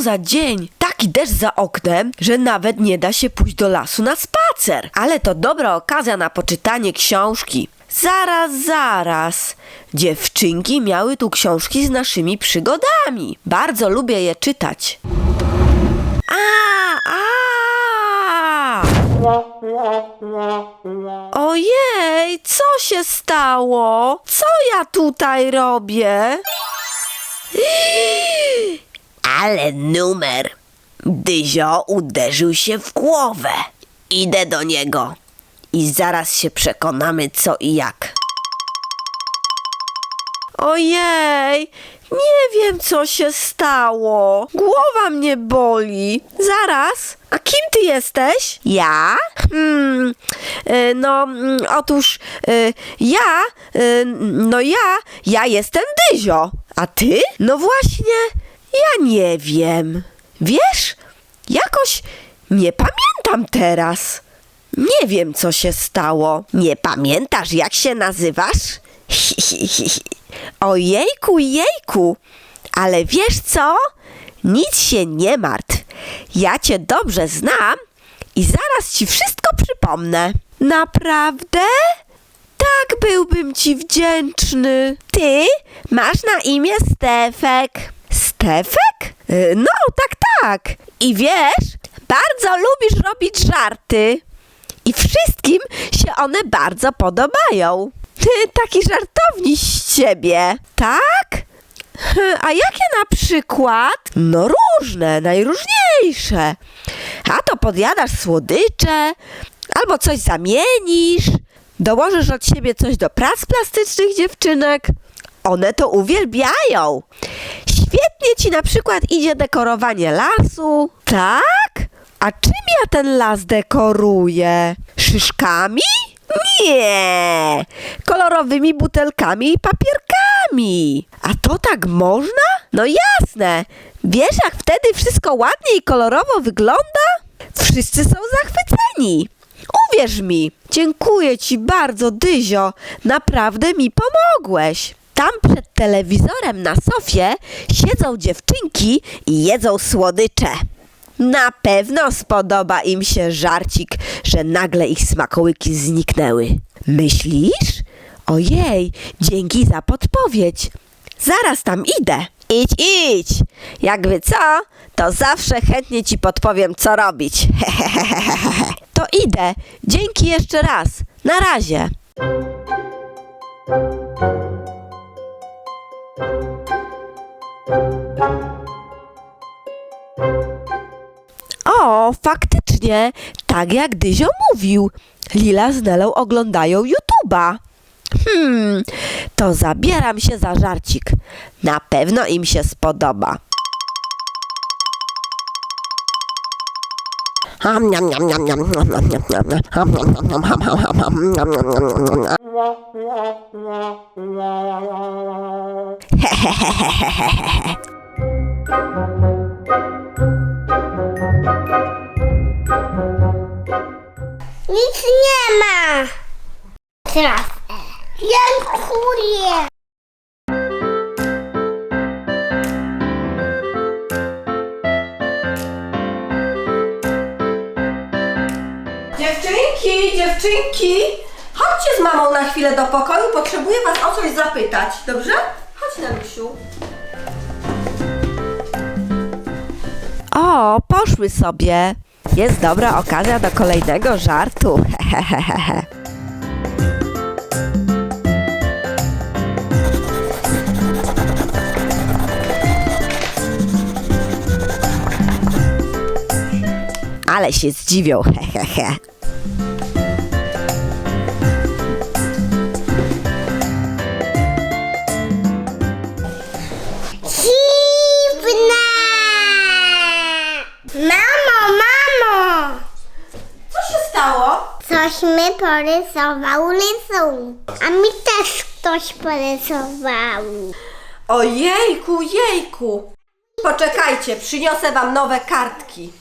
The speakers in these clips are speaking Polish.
Za dzień! Taki deszcz za oknem, że nawet nie da się pójść do lasu na spacer. Ale to dobra okazja na poczytanie książki. Zaraz, zaraz. Dziewczynki miały tu książki z naszymi przygodami. Bardzo lubię je czytać. A, a! Ojej, co się stało? Co ja tutaj robię? Ale numer. Dyzio uderzył się w głowę. Idę do niego i zaraz się przekonamy co i jak. Ojej, nie wiem co się stało. Głowa mnie boli. Zaraz. A kim ty jesteś? Ja? Hmm, e, no, mm, otóż e, ja, e, no ja, ja jestem Dyzio. A ty? No właśnie, ja nie wiem. Wiesz, jakoś nie pamiętam teraz. Nie wiem, co się stało. Nie pamiętasz, jak się nazywasz? Ojejku, jejku. Ale wiesz co? Nic się nie martw. Ja cię dobrze znam i zaraz ci wszystko przypomnę. Naprawdę? Tak byłbym ci wdzięczny. Ty masz na imię Stefek. Stefek? Y, No, tak, tak. I wiesz, bardzo lubisz robić żarty. I wszystkim się one bardzo podobają. Taki żartowni z ciebie, tak? A jakie na przykład? No różne, najróżniejsze. A to podjadasz słodycze, albo coś zamienisz, dołożysz od siebie coś do prac plastycznych dziewczynek. One to uwielbiają. Świetnie ci na przykład idzie dekorowanie lasu. Tak? A czym ja ten las dekoruję? Szyszkami? Nie! Kolorowymi butelkami i papierkami. A to tak można? No jasne. Wiesz, jak wtedy wszystko ładnie i kolorowo wygląda? Wszyscy są zachwyceni. Uwierz mi. Dziękuję ci bardzo, Dyzio. Naprawdę mi pomogłeś. Tam przed telewizorem na sofie siedzą dziewczynki i jedzą słodycze. Na pewno spodoba im się żarcik, że nagle ich smakołyki zniknęły. Myślisz? Ojej, dzięki za podpowiedź. Zaraz tam idę. Idź, idź. Jakby co, to zawsze chętnie ci podpowiem, co robić. to idę. Dzięki jeszcze raz. Na razie. O, faktycznie, tak jak Dyzio mówił, Lila z Nelą oglądają YouTube'a. Hmm, to zabieram się za żarcik. Na pewno im się spodoba. Nic nie ma. Teraz. Dziękuję. Dziewczynki, dziewczynki, chodźcie z mamą na chwilę do pokoju, potrzebuję was o coś zapytać, dobrze? Chodź Nanusiu. O, poszły sobie. Jest dobra okazja do kolejnego żartu. Hehehehe. Ale się zdziwią, hehehe. Coś mi porysował rysunek. A mi też ktoś porysował. Ojejku, jejku. Poczekajcie, przyniosę wam nowe kartki.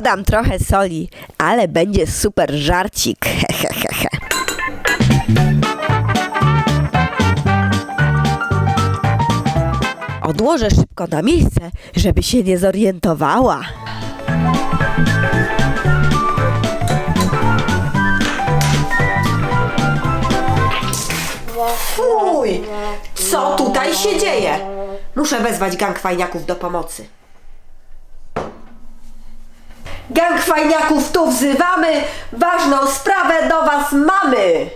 Dodam trochę soli, ale będzie super żarcik. Odłożę szybko na miejsce, żeby się nie zorientowała. Fuj! Co tutaj się dzieje? Muszę wezwać gang fajniaków do pomocy. Gang fajniaków tu wzywamy! Ważną sprawę do was mamy!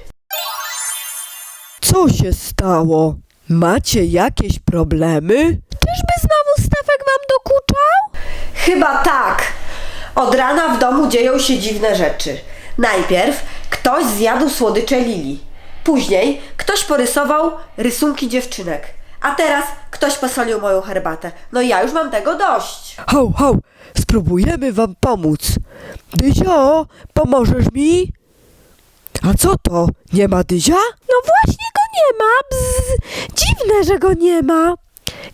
Co się stało? Macie jakieś problemy? Czyżby znowu Stefek wam dokuczał? Chyba tak. Od rana w domu dzieją się dziwne rzeczy. Najpierw ktoś zjadł słodycze Lili. Później ktoś porysował rysunki dziewczynek. A teraz ktoś posolił moją herbatę. No i ja już mam tego dość. Ho, ho, spróbujemy wam pomóc. Dyzio, pomożesz mi? A co to? Nie ma Dyzia? No właśnie go nie ma. Bzz. Dziwne, że go nie ma.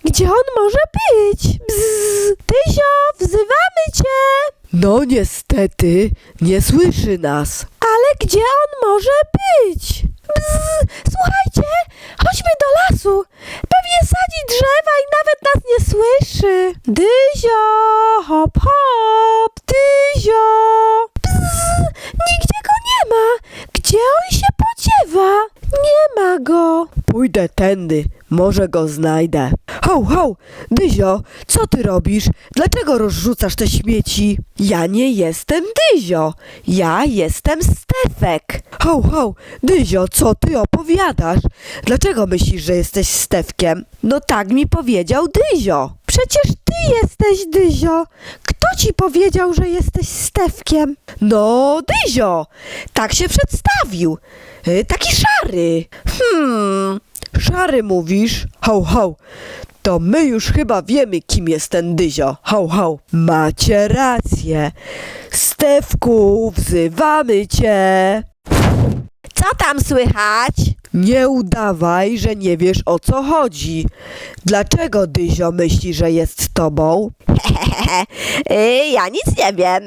Gdzie on może być? Bzz. Tyzio, wzywamy cię. No niestety, nie słyszy nas. Ale gdzie on może być? Bzz. Słuchajcie, chodźmy do lasu. Pewnie sadzi drzewa i nawet nas nie słyszy. Dyzio, hop hop, Dyzio. Bzz. Nigdzie go nie ma. Gdzie on się podziewa? Nie ma go. Pójdę tędy, może go znajdę. Ho, ho, Dyzio, co ty robisz? Dlaczego rozrzucasz te śmieci? Ja nie jestem Dyzio. Ja jestem Stefek. Ho, ho, Dyzio, co ty opowiadasz? Dlaczego myślisz, że jesteś Stewkiem? No tak mi powiedział Dyzio. Przecież ty jesteś Dyzio. Kto ci powiedział, że jesteś Stefkiem? No, Dyzio, Tak się przedstawił. Y, Taki szary. Hmm. Szary mówisz? Ho, ho. To my już chyba wiemy, kim jest ten Dyzio. Ho, ho. Macie rację. Stewku, wzywamy cię. Co tam słychać? Nie udawaj, że nie wiesz o co chodzi. Dlaczego Dyzio myśli, że jest tobą? Ja nic nie wiem.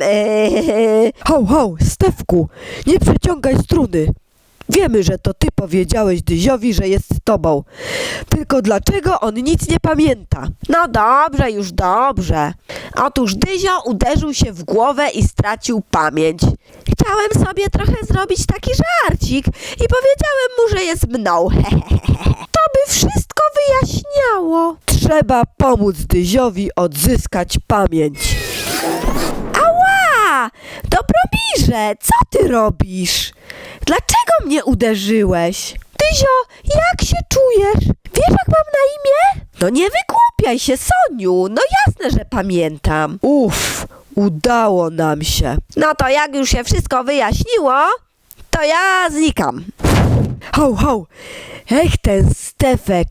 Ho, ho, Stewku, nie przeciągaj struny. Wiemy, że to ty powiedziałeś Dyziowi, że jest tobą. Tylko dlaczego on nic nie pamięta? No dobrze, już dobrze. Otóż Dyzio uderzył się w głowę i stracił pamięć. Chciałem sobie trochę zrobić taki żarcik i powiedziałem mu, że jest mną. To by wszystko wyjaśniało. Trzeba pomóc Dyziowi odzyskać pamięć. Ała! Dobrobirze, co ty robisz? Dlaczego mnie uderzyłeś? Dyzio, jak się czujesz? Wiesz, jak mam na imię? No nie wygłupiaj się, Soniu. No jasne, że pamiętam. Uff, udało nam się. No to jak już się wszystko wyjaśniło, to ja znikam. Ho, ho, ech ten Stefek,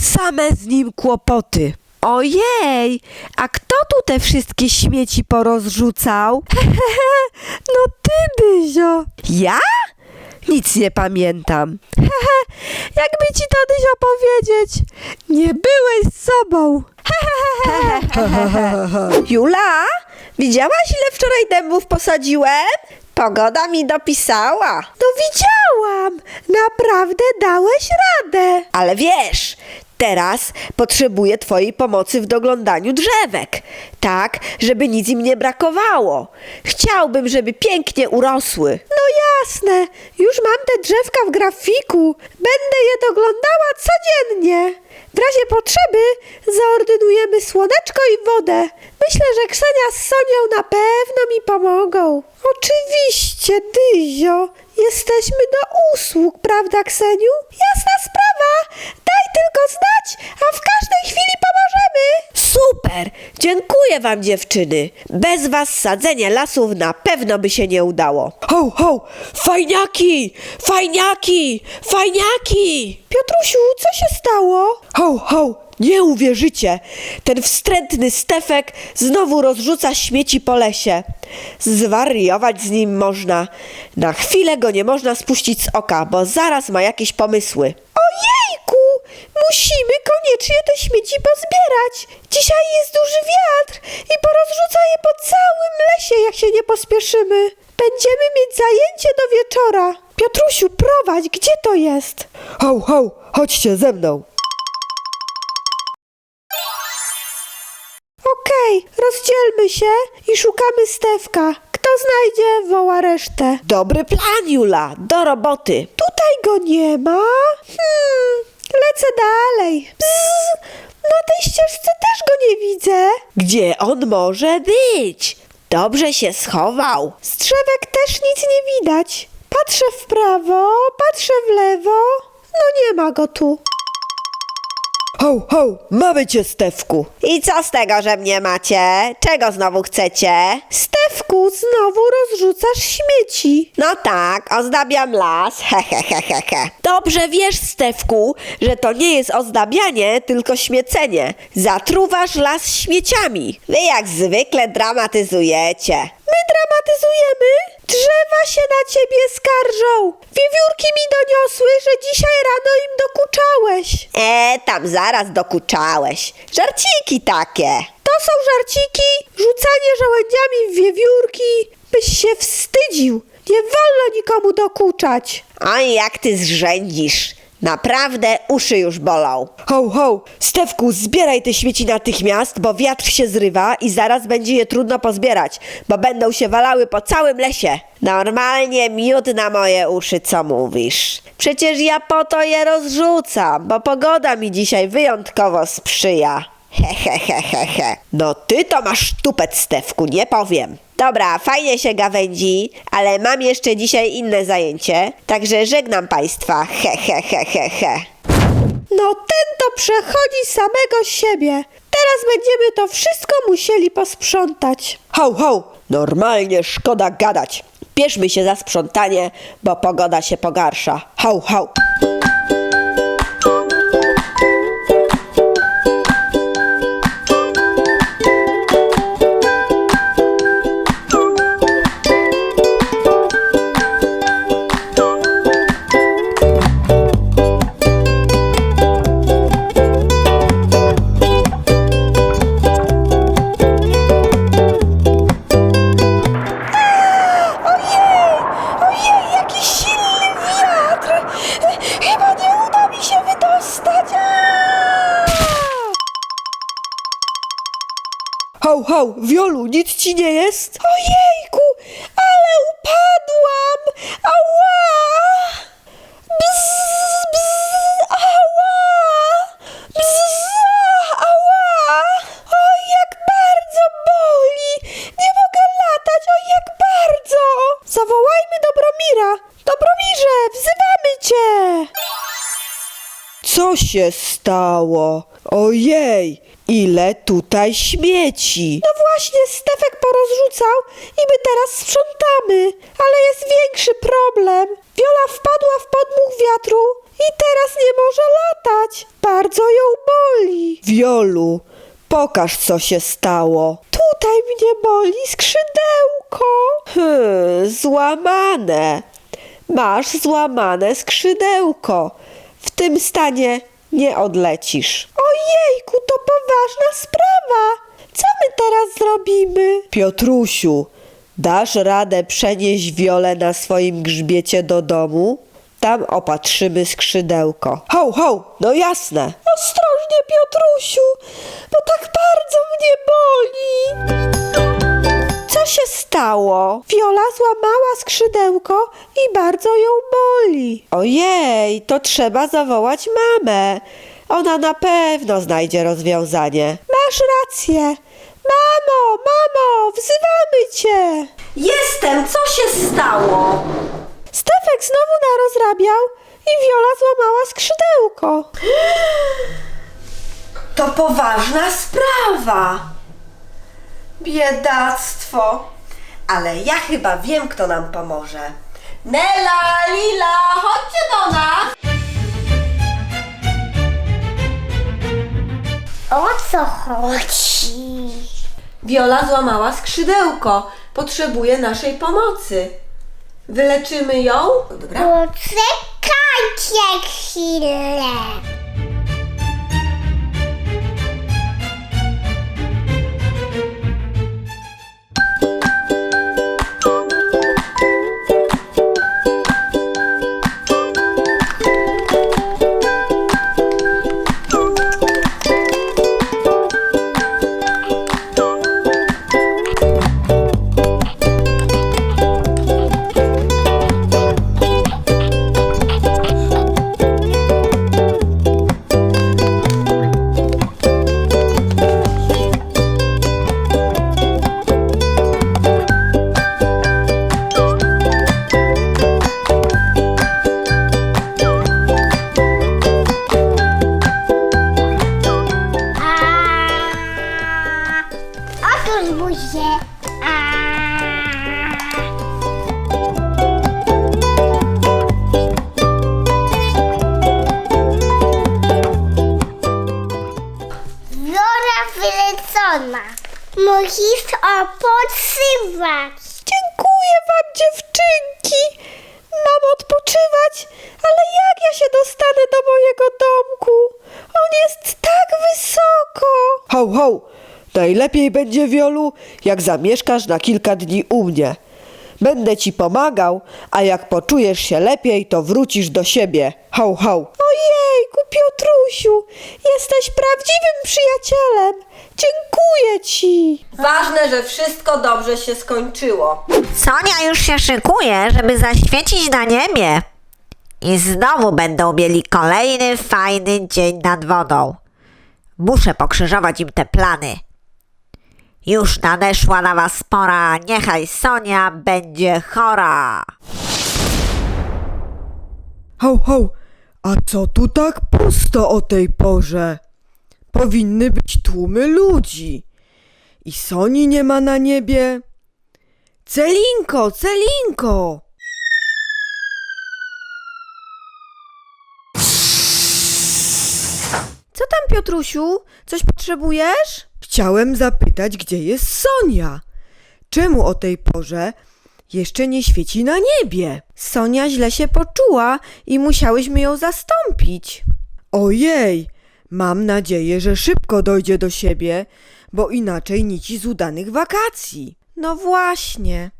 same z nim kłopoty. Ojej, a kto tu te wszystkie śmieci porozrzucał? no ty, Dyzio. Ja? Nic nie pamiętam. Jakby ci to, Dyzio, powiedzieć? Nie byłeś sobą. Jula, widziałaś ile wczoraj dębów posadziłem? Pogoda mi dopisała. No widziałam. Naprawdę dałeś radę. Ale wiesz, teraz potrzebuję twojej pomocy w doglądaniu drzewek. Tak, żeby nic im nie brakowało. Chciałbym, żeby pięknie urosły. No jasne. Już mam te drzewka w grafiku. Będę je doglądała codziennie. W razie potrzeby zaordynujemy słoneczko i wodę. Myślę, że Ksenia z Sonią na pewno mi pomogą. Oczywiście, Dyzio. Jesteśmy do usług, prawda, Kseniu? Jasna sprawa. Daj tylko znać, a w każdej chwili pomożemy. Super. Dziękuję wam, dziewczyny. Bez was sadzenie lasów na pewno by się nie udało. Ho, ho, fajniaki, fajniaki, fajniaki. Piotrusiu, co się stało? Ho, ho, nie uwierzycie. Ten wstrętny Stefek znowu rozrzuca śmieci po lesie. Zwariować z nim można. Na chwilę go nie można spuścić z oka, bo zaraz ma jakieś pomysły. Ojejku! Musimy koniecznie te śmieci pozbierać. Dzisiaj jest duży wiatr i porozrzuca je po całym lesie, jak się nie pospieszymy. Będziemy mieć zajęcie do wieczora. Piotrusiu, prowadź, gdzie to jest? Hał, hał, chodźcie ze mną. Okej, rozdzielmy się i szukamy Stewka. Kto znajdzie, woła resztę. Dobry plan, Jula, do roboty. Tutaj go nie ma. Hmm, lecę dalej. Bzz, na tej ścieżce też go nie widzę. Gdzie on może być? Dobrze się schował. Z drzewek też nic nie widać. Patrzę w prawo, patrzę w lewo. No nie ma go tu. Hał, hał, mamy cię, Stefku. I co z tego, że mnie macie? Czego znowu chcecie? Stewku, znowu rozrzucasz śmieci. No tak, ozdabiam las. He, he, he, he, he. Dobrze wiesz, Stefku, że to nie jest ozdabianie, tylko śmiecenie. Zatruwasz las śmieciami. Wy jak zwykle dramatyzujecie. My dramatyzujemy? Drzewa się na ciebie skarżą. Wiewiórki mi doniosły, że dzisiaj rano im dokuczałeś. E, tam zaraz dokuczałeś. Żarciki takie. To są żarciki, rzucanie żołędziami w wiewiórki. Byś się wstydził. Nie wolno nikomu dokuczać. Oj, jak ty zrzędzisz. Naprawdę uszy już bolą. Hał, hał, Stefku, zbieraj te śmieci natychmiast, bo wiatr się zrywa i zaraz będzie je trudno pozbierać, bo będą się walały po całym lesie. Normalnie miód na moje uszy, co mówisz? Przecież ja po to je rozrzucam, bo pogoda mi dzisiaj wyjątkowo sprzyja. He, he, he, he, he. No ty to masz tupet, Stefku, nie powiem. Dobra, fajnie się gawędzi, ale mam jeszcze dzisiaj inne zajęcie, także żegnam Państwa. He, he, he, he, he. No ten to przechodzi samego siebie. Teraz będziemy to wszystko musieli posprzątać. Hał, hał, normalnie szkoda gadać. Bierzmy się za sprzątanie, bo pogoda się pogarsza. Hał, hał. Hał, hał, Wiolu, nic ci nie jest? Ojejku, ale upadłam! Ała! Bzz, bzz, ała! Bzz, ała! Oj, jak bardzo boli! Nie mogę latać, oj, jak bardzo! Zawołajmy Dobromira! Dobromirze, wzywamy cię! Co się stało? Ojej, ile tutaj śmieci. No właśnie, Stefek porozrzucał i my teraz sprzątamy. Ale jest większy problem. Wiola wpadła w podmuch wiatru i teraz nie może latać. Bardzo ją boli. Wiolu, pokaż co się stało. Tutaj mnie boli skrzydełko. Hmm, złamane. Masz złamane skrzydełko. W tym stanie nie odlecisz. Ojejku, to poważna sprawa. Co my teraz zrobimy? Piotrusiu, dasz radę przenieść Wiolę na swoim grzbiecie do domu? Tam opatrzymy skrzydełko. Hał, hał, no jasne. Ostrożnie, Piotrusiu, bo tak bardzo mnie boli. Co się stało? Wiola złamała skrzydełko i bardzo ją boli. Ojej, to trzeba zawołać mamę. Ona na pewno znajdzie rozwiązanie. Masz rację. Mamo, mamo, wzywamy cię. Jestem, co się stało? Stefek znowu narozrabiał i Wiola złamała skrzydełko. To poważna sprawa. Biedactwo. Ale ja chyba wiem, kto nam pomoże. Nela, Lila, chodźcie do nas. O co chodzi? Wiola złamała skrzydełko. Potrzebuje naszej pomocy. Wyleczymy ją? Dobra. Poczekajcie chwilę. Musisz odpoczywać. Dziękuję wam, dziewczynki. Mam odpoczywać, ale jak ja się dostanę do mojego domku? On jest tak wysoko. Ho, ho! Najlepiej będzie, Wiolu, jak zamieszkasz na kilka dni u mnie. Będę ci pomagał, a jak poczujesz się lepiej, to wrócisz do siebie. Ho, ho! Ojejku, Piotrusiu, jesteś prawdziwym przyjacielem. Dziękuję ci. Ważne, że wszystko dobrze się skończyło. Sonia już się szykuje, żeby zaświecić na niebie. I znowu będą mieli kolejny fajny dzień nad wodą. Muszę pokrzyżować im te plany. Już nadeszła na was pora, niechaj Sonia będzie chora. Ho, ho! A co tu tak pusto o tej porze? Powinny być tłumy ludzi. I Soni nie ma na niebie. Celinko, Celinko! Piotrusiu? Coś potrzebujesz? Chciałem zapytać, gdzie jest Sonia. Czemu o tej porze jeszcze nie świeci na niebie? Sonia źle się poczuła i musiałyśmy ją zastąpić. Ojej, mam nadzieję, że szybko dojdzie do siebie, bo inaczej nici z udanych wakacji. No właśnie.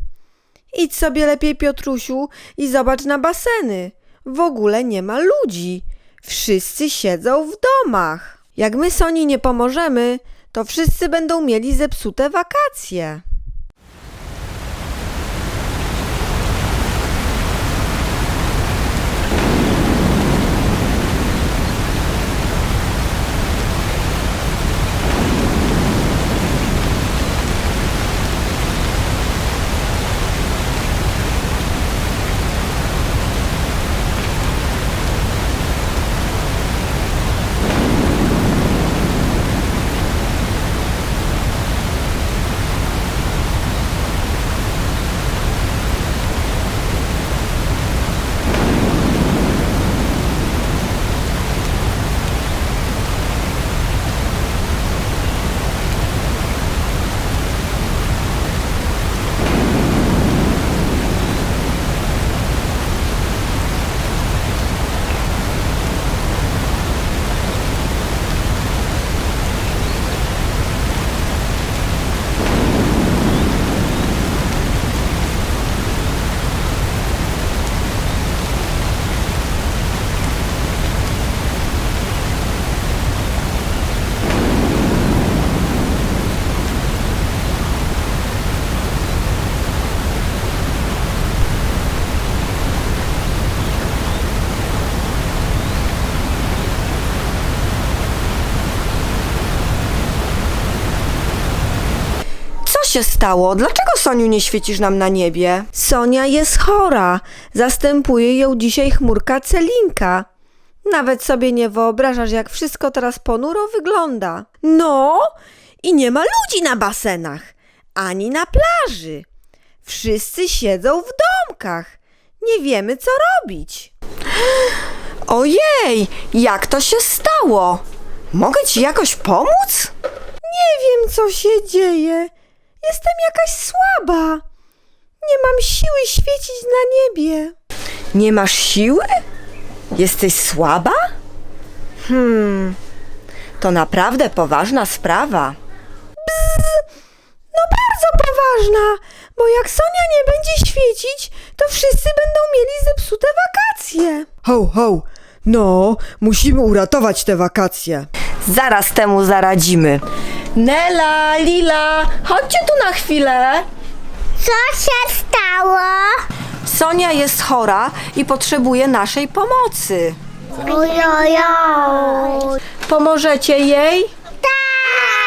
Idź sobie lepiej, Piotrusiu, i zobacz na baseny. W ogóle nie ma ludzi. Wszyscy siedzą w domach. Jak my Soni nie pomożemy, to wszyscy będą mieli zepsute wakacje. Co się stało? Dlaczego Soniu nie świecisz nam na niebie? Sonia jest chora. Zastępuje ją dzisiaj chmurka Celinka. Nawet sobie nie wyobrażasz, jak wszystko teraz ponuro wygląda. No, i nie ma ludzi na basenach, ani na plaży. Wszyscy siedzą w domkach. Nie wiemy, co robić. Ojej, jak to się stało? Mogę ci jakoś pomóc? Nie wiem, co się dzieje. Jestem jakaś słaba. Nie mam siły świecić na niebie. Nie masz siły? Jesteś słaba? Hmm, to naprawdę poważna sprawa. No bardzo poważna, bo jak Sonia nie będzie świecić, to wszyscy będą mieli zepsute wakacje. Ho, ho! No, musimy uratować te wakacje. Zaraz temu zaradzimy. Nela, Lila, chodźcie tu na chwilę. Co się stało? Sonia jest chora i potrzebuje naszej pomocy. Ojojo. Pomożecie jej? Tak!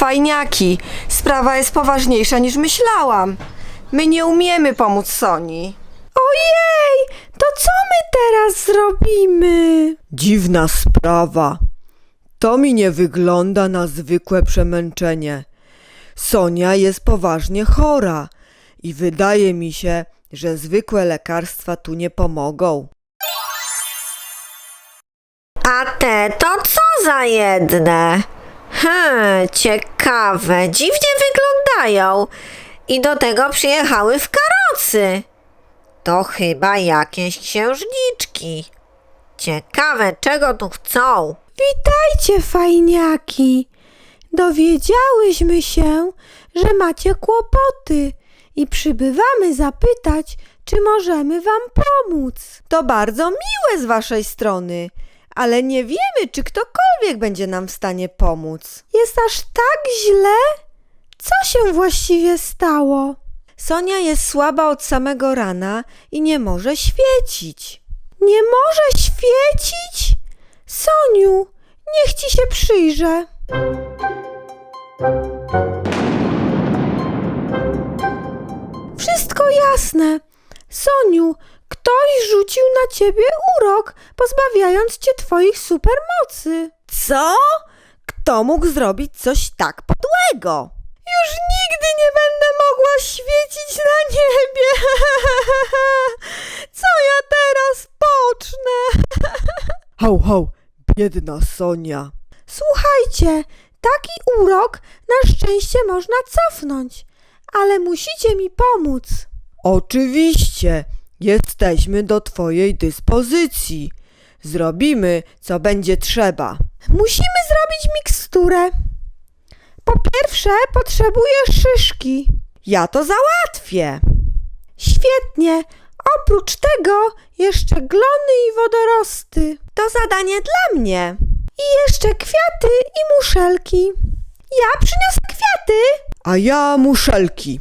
Fajniaki. Sprawa jest poważniejsza niż myślałam. My nie umiemy pomóc Soni. Ojej, to co my teraz zrobimy? Dziwna sprawa. To mi nie wygląda na zwykłe przemęczenie. Sonia jest poważnie chora i wydaje mi się, że zwykłe lekarstwa tu nie pomogą. A te to co za jedne? Hmm, ciekawe, dziwnie wyglądają. I do tego przyjechały w karocy. To chyba jakieś księżniczki. Ciekawe, czego tu chcą. Witajcie, fajniaki! Dowiedziałyśmy się, że macie kłopoty i przybywamy zapytać, czy możemy wam pomóc. To bardzo miłe z waszej strony, ale nie wiemy, czy ktokolwiek będzie nam w stanie pomóc. Jest aż tak źle? Co się właściwie stało? Sonia jest słaba od samego rana i nie może świecić. Nie może świecić? Soniu, niech ci się przyjrzę. Wszystko jasne. Soniu, ktoś rzucił na ciebie urok, pozbawiając cię twoich supermocy. Co? Kto mógł zrobić coś tak podłego? Już nigdy nie będę mogła świecić na niebie. Co ja teraz pocznę? Hał, hał, biedna Sonia. Słuchajcie, taki urok na szczęście można cofnąć, ale musicie mi pomóc. Oczywiście, jesteśmy do twojej dyspozycji. Zrobimy, co będzie trzeba. Musimy zrobić miksturę. Po pierwsze, potrzebuję szyszki. Ja to załatwię. Świetnie. Oprócz tego jeszcze glony i wodorosty. To zadanie dla mnie. I jeszcze kwiaty i muszelki. Ja przyniosę kwiaty. A ja muszelki.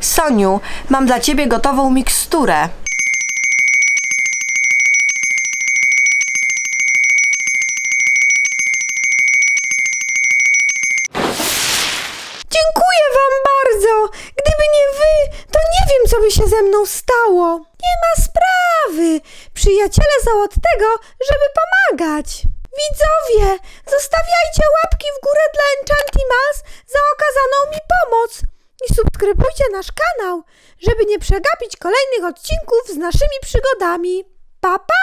Soniu, mam dla ciebie gotową miksturę. ze mną stało? Nie ma sprawy! Przyjaciele są od tego, żeby pomagać! Widzowie, zostawiajcie łapki w górę dla Enchantimals za okazaną mi pomoc i subskrybujcie nasz kanał, żeby nie przegapić kolejnych odcinków z naszymi przygodami. Pa pa!